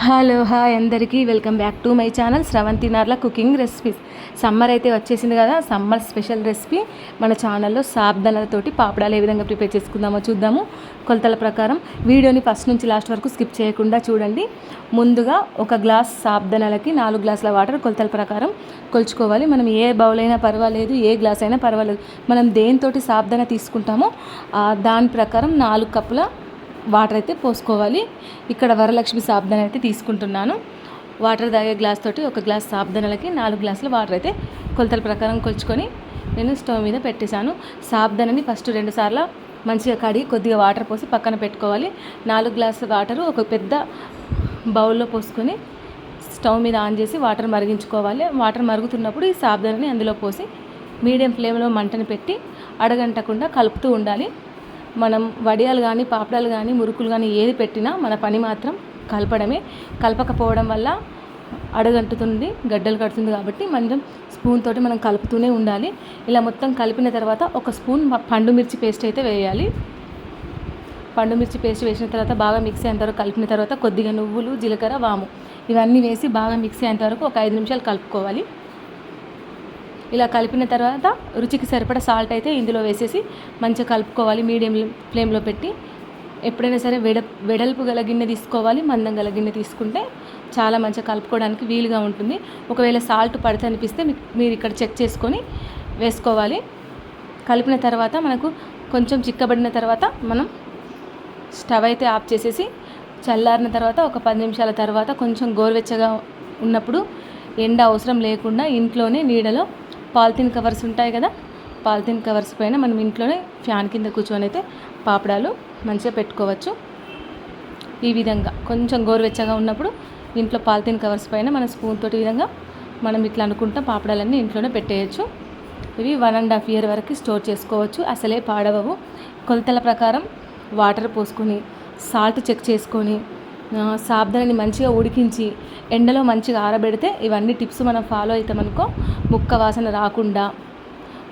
Hello hi అందరికీ. Welcome back to my channel Sravanthi Narla cooking recipes. Summer అయితే వచ్చేసింది కదా సమ్మర్ స్పెషల్ రెసిపీ. మన ఛానల్లో సాబ్దనలతోటి పాపడాలు ఏ విధంగా ప్రిపేర్ చేసుకుందామో చూద్దాము. కొలతల ప్రకారం వీడియోని ఫస్ట్ నుంచి లాస్ట్ వరకు స్కిప్ చేయకుండా చూడండి. ముందుగా ఒక గ్లాస్ సాబ్దనలకి నాలుగు గ్లాసుల వాటర్ కొలతల ప్రకారం కొలుచుకోవాలి. మనం ఏ బౌల్ అయినా పర్వాలేదు ఏ గ్లాస్ అయినా పర్వాలేదు. మనం దేనితోటి సాబ్దన తీసుకుంటామో దాని ప్రకారం నాలుగు కప్పుల వాటర్ అయితే పోసుకోవాలి. ఇక్కడ వరలక్ష్మి సాబ్దన అయితే తీసుకుంటున్నాను. వాటర్ తాగే గ్లాస్ తోటి ఒక గ్లాస్ సాబ్దనలకి నాలుగు గ్లాసుల వాటర్ అయితే కొలతల ప్రకారం కొలుచుకొని నేను స్టవ్ మీద పెట్టేశాను. సాబ్దనని ఫస్ట్ రెండు సార్లు మంచిగా కడిగి కొద్దిగా వాటర్ పోసి పక్కన పెట్టుకోవాలి. నాలుగు గ్లాసుల వాటర్ ఒక పెద్ద బౌల్లో పోసుకొని స్టవ్ మీద ఆన్ చేసి వాటర్ మరిగించుకోవాలి. వాటర్ మరుగుతున్నప్పుడు ఈ సాబ్దనని అందులో పోసి మీడియం ఫ్లేమ్లో మంటను పెట్టి అడగంటకుండా కలుపుతూ ఉండాలి. మనం వడియాలు కానీ పాపడాలు కానీ మురుకులు కానీ ఏది పెట్టినా మన పని మాత్రం కలపడమే. కలపకపోవడం వల్ల అడగంటుతుంది గడ్డలు కడుతుంది కాబట్టి మనం స్పూన్ తోటి మనం కలుపుతూనే ఉండాలి. ఇలా మొత్తం కలిపిన తర్వాత ఒక స్పూన్ పండు మిర్చి పేస్ట్ అయితే వేయాలి. పండు మిర్చి పేస్ట్ వేసిన తర్వాత బాగా మిక్సీ అయ్యేంతవరకు కలిపిన తర్వాత కొద్దిగా నువ్వులు జీలకర్ర వాము ఇవన్నీ వేసి బాగా మిక్సీ అయ్యేంతవరకు ఒక ఐదు నిమిషాలు కలుపుకోవాలి. ఇలా కలిపిన తర్వాత రుచికి సరిపడా సాల్ట్ అయితే ఇందులో వేసేసి మంచిగా కలుపుకోవాలి. మీడియం ఫ్లేమ్లో పెట్టి ఎప్పుడైనా సరే వెడ వెడల్పు గల గిన్నె తీసుకోవాలి. మందం గల గిన్నె తీసుకుంటే చాలా మంచిగా కలుపుకోవడానికి వీలుగా ఉంటుంది. ఒకవేళ సాల్ట్ పడితే అనిపిస్తే మీరు ఇక్కడ చెక్ చేసుకొని వేసుకోవాలి. కలిపిన తర్వాత మనకు కొంచెం చిక్కబడిన తర్వాత మనం స్టవ్ అయితే ఆఫ్ చేసేసి చల్లారిన తర్వాత ఒక పది నిమిషాల తర్వాత కొంచెం గోరువెచ్చగా ఉన్నప్పుడు ఎండ అవసరం లేకుండా ఇంట్లోనే నీడలో పాలిథిన్ కవర్స్ ఉంటాయి కదా పాలిథిన్ కవర్స్ పైన మనం ఇంట్లోనే ఫ్యాన్ కింద కూర్చొని అయితే పాపడాలు మంచిగా పెట్టుకోవచ్చు. ఈ విధంగా కొంచెం గోరువెచ్చగా ఉన్నప్పుడు ఇంట్లో పాలిథిన్ కవర్స్ పైన మన స్పూన్ తోటి విధంగా మనం ఇట్లా అనుకుంటా పాపడాలన్నీ ఇంట్లోనే పెట్టేయచ్చు. ఇవి వన్ అండ్ హాఫ్ ఇయర్ వరకు స్టోర్ చేసుకోవచ్చు. అసలే పాడవవు. కొలతల ప్రకారం వాటర్ పోసుకొని సాల్ట్ చెక్ చేసుకొని సాబ్దాన్ని మంచిగా ఉడికించి ఎండలో మంచిగా ఆరబెడితే ఇవన్నీ టిప్స్ మనం ఫాలో అవుతామనుకో ముక్క వాసన రాకుండా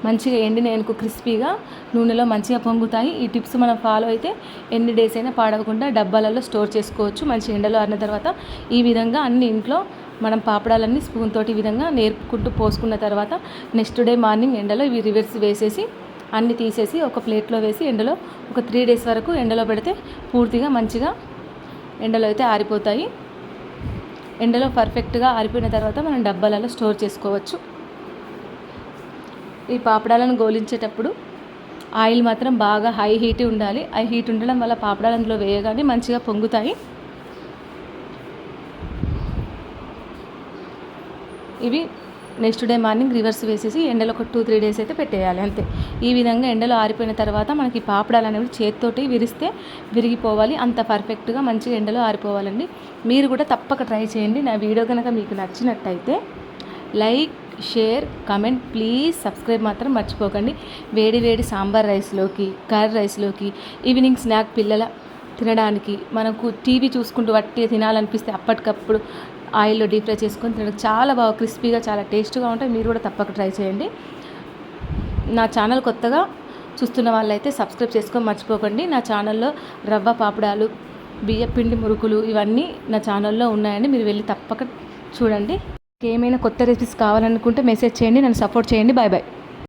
మంచిగా ఎండిన ఎనుకు క్రిస్పీగా నూనెలో మంచిగా పొంగుతాయి. ఈ టిప్స్ మనం ఫాలో అయితే ఎన్ని డేస్ అయినా పాడవకుండా డబ్బాలలో స్టోర్ చేసుకోవచ్చు. మంచి ఎండలో ఆరిన తర్వాత ఈ విధంగా అన్ని ఇంట్లో మనం పాపడాలన్నీ స్పూన్ తోటి విధంగా నేర్పుకుంటూ పోసుకున్న తర్వాత నెక్స్ట్ డే మార్నింగ్ ఎండలో ఇవి రివర్స్ వేసేసి అన్ని తీసేసి ఒక ప్లేట్లో వేసి ఎండలో ఒక త్రీ డేస్ వరకు ఎండలో పెడితే పూర్తిగా మంచిగా ఎండలో అయితే ఆరిపోతాయి. ఎండలో పర్ఫెక్ట్గా ఆరిపోయిన తర్వాత మనం డబ్బాలలో స్టోర్ చేసుకోవచ్చు. ఈ పాపడాలను గోలించేటప్పుడు ఆయిల్ మాత్రం బాగా హై హీట్ ఉండాలి. హై హీట్ ఉండడం వల్ల పాపడాలు అందులో వేయగానే మంచిగా పొంగుతాయి. ఇవి నెక్స్ట్ డే మార్నింగ్ రివర్స్ వేసేసి ఎండలో ఒక టూ త్రీ డేస్ అయితే పెట్టేయాలి అంతే. ఈ విధంగా ఎండలో ఆరిపోయిన తర్వాత మనకి పాపడాలు అనేవి చేతితోటి విరిస్తే విరిగిపోవాలి అంత పర్ఫెక్ట్గా మంచిగా ఎండలో ఆరిపోవాలండి. మీరు కూడా తప్పక ట్రై చేయండి. నా వీడియో కనుక మీకు నచ్చినట్టయితే like share comment please subscribe మాత్రం మర్చిపోకండి. వేడి వేడి సాంబార్ రైస్లోకి కర్రీ రైస్లోకి ఈవినింగ్ స్నాక్ పిల్లల తినడానికి మనకు టీవీ చూసుకుంటూ వట్టి తినాలనిపిస్తే అప్పటికప్పుడు ఆయిల్లో డీప్ ఫ్రై చేసుకొని తినడం చాలా బాగా క్రిస్పీగా చాలా టేస్ట్గా ఉంటాయి. మీరు కూడా తప్పక ట్రై చేయండి. నా ఛానల్ కొత్తగా చూస్తున్న వాళ్ళైతే సబ్స్క్రైబ్ చేసుకొని మర్చిపోకండి. నా ఛానల్లో రవ్వ పాపడాలు బియ్య పిండి మురుకులు ఇవన్నీ నా ఛానల్లో ఉన్నాయండి. మీరు వెళ్ళి తప్పక చూడండి. ఏమైనా కొత్త రెసిపీస్ కావాలనుకుంటే మెసేజ్ చేయండి. నన్ను సపోర్ట్ చేయండి. Bye bye